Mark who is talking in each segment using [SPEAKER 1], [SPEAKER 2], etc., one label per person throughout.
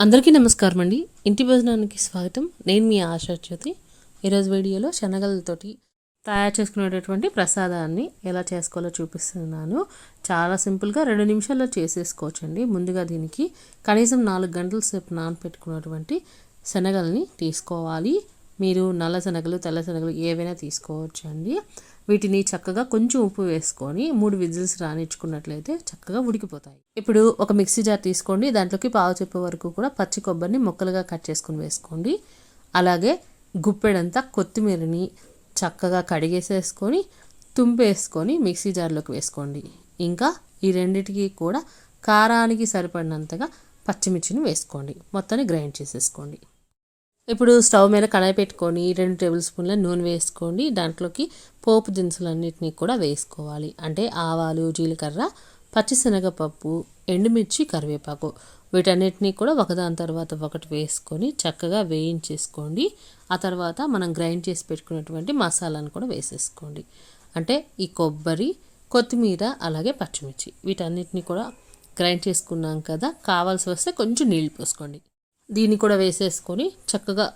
[SPEAKER 1] అందరికీ నమస్కారం అండి. ఇంటి భోజనానికి స్వాగతం. నేను మీ ఆశా జ్యోతి. ఈరోజు వీడియోలో శనగలతోటి తయారు చేసుకునేటటువంటి ప్రసాదాన్ని ఎలా చేసుకోవాలో చూపిస్తున్నాను. చాలా సింపుల్గా రెండు నిమిషాల్లో చేసేసుకోవచ్చండి. ముందుగా దీనికి కనీసం నాలుగు గంటల సేపు నానపెట్టుకున్నటువంటి శనగల్ని తీసుకోవాలి. మీరు నల్ల శనగలు తెల్ల శనగలు ఏవైనా తీసుకోవచ్చు అండి వీటిని చక్కగా కొంచెం ఉప్పు వేసుకొని మూడు విజిల్స్ రానిచ్చుకున్నట్లయితే చక్కగా ఉడికిపోతాయి. ఇప్పుడు ఒక మిక్సీ జార్ తీసుకోండి. దాంట్లోకి పావు చెప్పే వరకు కూడా పచ్చి కొబ్బరిని ముక్కలుగా కట్ చేసుకుని వేసుకోండి. అలాగే గుప్పెడంతా కొత్తిమీరని చక్కగా కడిగేసేసుకొని తుంపేసుకొని మిక్సీ జార్లోకి వేసుకోండి. ఇంకా ఈ రెండిటికి కూడా కారానికి సరిపడినంతగా పచ్చిమిర్చిని వేసుకోండి. మొత్తాన్ని గ్రైండ్ చేసేసుకోండి. ఇప్పుడు స్టవ్ మీద కడాయి పెట్టుకొని రెండు టేబుల్ స్పూన్ల నూనె వేసుకోండి. దాంట్లోకి పోపు దినుసులన్నింటినీ కూడా వేసుకోవాలి. అంటే ఆవాలు జీలకర్ర పచ్చిశనగపప్పు ఎండుమిర్చి కరివేపాకు. వీటన్నిటినీ కూడా ఒకదాని తర్వాత ఒకటి వేసుకొని చక్కగా వేయించేసుకోండి. ఆ తర్వాత మనం గ్రైండ్ చేసి పెట్టుకున్నటువంటి మసాలాను కూడా వేసేసుకోండి. అంటే ఈ కొబ్బరి కొత్తిమీర అలాగే పచ్చిమిర్చి వీటన్నిటిని కూడా గ్రైండ్ చేసుకున్నాం కదా కావాల్సి వస్తే కొంచెం నీళ్ళు పోసుకోండి. దీన్ని కూడా వేసేసుకొని చక్కగా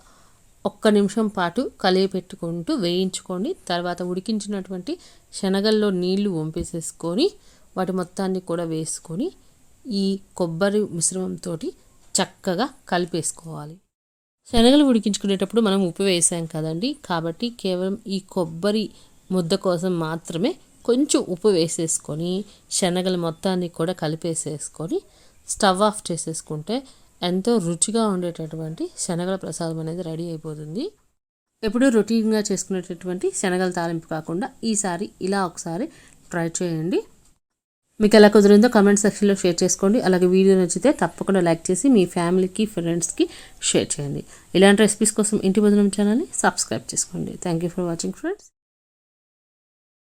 [SPEAKER 1] ఒక్క నిమిషం పాటు కలిగి పెట్టుకుంటూ వేయించుకోండి. తర్వాత ఉడికించినటువంటి శనగల్లో నీళ్ళు వంపేసేసుకొని వాటి మొత్తాన్ని కూడా వేసుకొని ఈ కొబ్బరి మిశ్రమంతో చక్కగా కలిపేసుకోవాలి. శనగలు ఉడికించుకునేటప్పుడు మనం ఉప్పు వేసాం కదండి. కాబట్టి కేవలం ఈ కొబ్బరి ముద్ద కోసం మాత్రమే కొంచెం ఉప్పు వేసేసుకొని శనగలు మొత్తాన్ని కూడా కలిపేసేసుకొని స్టవ్ ఆఫ్ చేసేసుకుంటే ఎంతో రుచిగా ఉండేటటువంటి శనగల ప్రసాదం అనేది రెడీ అయిపోతుంది. ఎప్పుడూ రొటీన్గా చేసుకునేటటువంటి శనగల తాలింపు కాకుండా ఈసారి ఇలా ఒకసారి ట్రై చేయండి. మీకు ఎలా కుదిరిందో కమెంట్ సెక్షన్లో షేర్ చేసుకోండి. అలాగే వీడియో నచ్చితే తప్పకుండా లైక్ చేసి మీ ఫ్యామిలీకి ఫ్రెండ్స్కి షేర్ చేయండి. ఇలాంటి రెసిపీస్ కోసం ఇంటి భోజనం ఛానల్ని సబ్స్క్రైబ్ చేసుకోండి. Thank you for watching friends